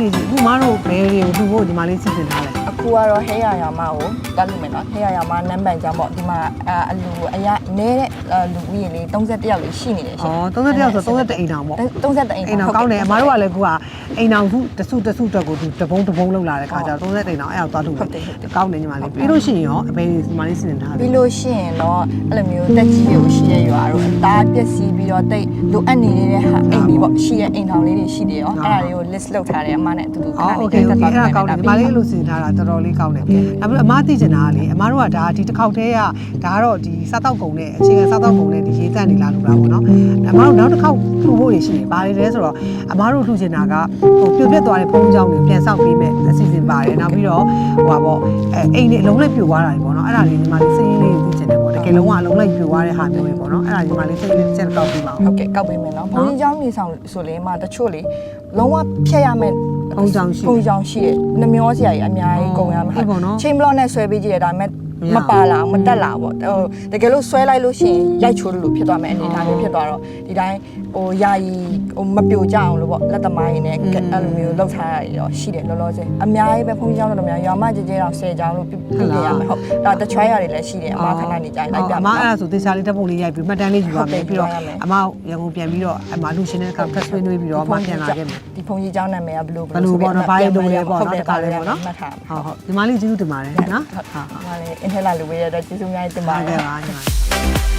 နေကြီးအခုမတို့ဘယ်တွေကိုလှူဖို့ဒီမှာလေးစီစဉ်ထားလဲအခုကတော့ဟဲရရမကိုတက်လို့မယ်နော်ဟဲရရမနံပါတ်ကြောင့်ပေါ့ဒီမှာအအလူအရနေတဲ့လူဦးရေလေး31ယောက်လေးရှိနေတယ်ရှင်ဩ31ယောက်ဆို31အိမ်တောင်ပေါ့31အိမ်အိမ်တောင်ကောင်းတယ်အမတို့ကလည်းခုကအိမ်တောင်ခုတစုတစုတက်ကိုဒီတပုံတပုံလောက်လာတဲ့ခါကျတော့30အိမ်တောင်အဲ့အောင်သွားလှူတယ်ကောင်းတယ်ညီမလေးပြီးလို့ရှိရင်ရောအဘယ်ဒီမှာလေးစီစဉ်ထားလဲပြီးလို့ရှိရင်တော့အဲ့လိုမျိုးတက်ကြီးတွေကိုရှိရရွာတို့အသားပျက်စီးပြီးတော့တိတ်လိုအပ်နေတဲ့ဟာအိမ်တွေပေါ့ရှိရအိမ်ထောင်လေးတွေရှိတယ်ရောအဲ့ဒါတွေကို list လုပ်ထားတယ်အမနဲ့အတူတူခဏလေးတက်သွားအဲ့ဒါကောင်းတယ်ညီမလေးလိုစဉ်းစားတာတော်တော်လေးကောင်းတယ်နောက်ပြီးအမသိချင်တာကလေအမတို့ကဒါဒီတစ်ခေါက်တည်းကဒါကတော့ဒီစားတောက်ကုန်နဲ့အခြေခံစားတောက်ကုန်နဲ့ဒီရေးတန့်နေလားလို့လားပေါ့နော်အမတို့နောက်တစ်ခေါက်ထူဖို့ရှိတယ်ဘာတွေလဲဆိုတော့အမတို့ထူချင်တာကဟိုပြိုပြက်သွားတဲ့ဖုံးချောင်းတွေပြန်ဆောက်ပေးမယ်အစီအစဉ်ပါတယ်နောက်ပြီးတော့ဟိုပါပေါ့အဲအိမ်တွေအလုံးလိုက်ပြိုသွားတာတွေပေါ့နော်အဲ့ဒါလေးညီမလေးစဉ်းရင်းလေးသိချင်တယ်ပေါ့တကယ်လုံးဝအလုံးလိုက်ပြိုသွားတဲ့ဟာမျိုးပဲပေါ့နော်အဲ့ဒါညီမလေးစဉ်းရင်းချက်ကောက်ပြီးပါအောင်ဟုတ်ကဲ့ကောက်ပေးမယ်နော်ဖုံးချောင်းမြေဆောင်ဆိုလေမတချို့လေလုံးဝဖျက်ရမယ် ဘုံကြောင်ရှိဘုံကြောင်ရှိတယ်နှမျောစရာကြီးအများကြီးကုန်ရမှာဟုတ်ပါတော့ချိန်ဘလော့နဲ့ဆွဲပေးကြည့်ရဒါပေမဲ့ မရမပါလာဘူးမတက်လာဘူးပေါ့ဟိုတကယ်လို့ဆွဲလိုက်လို့ရှိရင်ရိုက်ချိုးလို့ဖြစ်သွားမယ်အနေအထားမျိုးဖြစ်သွားတော့ဒီတိုင်းဟိုယာယီဟိုမပြိုကြအောင်လို့ပေါ့လက်သမားရင်းနဲ့အဲ့လိုမျိုးလှုပ်ထားရတော့ရှိတယ်လောလောဆယ်အများကြီးပဲဘုန်းကြီးကျောင်းတော်များရွာမကြဲကြဲတော့10ကျောင်းလို့ပြပြရမယ်ဟုတ်ဒါတချွိုင်းရတယ်လည်းရှိတယ်အမခဏနေကြလိုက်ပြအမအဲ့ဒါဆိုသေချာလေးတက်ပုံလေးရိုက်ပြီးမှတ်တမ်းလေးယူပါမယ်ပြီးတော့ဟုတ်ကဲ့အမရန်ကုန်ပြန်ပြီးတော့အမလူရှင်တဲ့အခါဖက်ဆွေးနွေးပြီးတော့အမပြန်လာခဲ့မယ်ဒီဘုန်းကြီးကျောင်းနာမည်ကဘယ်လိုဘယ်လိုပေါ့နော်ဘာလို့လဲပေါ့နော်တခါလေးပေါ့နော်မှတ်ထားဟုတ်ဟုတ်ဒီမလေးကျေးဇူးတင်ပါတယ်နော်ဟုတ်ဟုတ်ဟုတ်ပါလေအင်ထက်လာလူဝေးရတဲ့ကျေးဇူးများတင်ပါဟုတ်တကဲ့ယ်ပါညီမ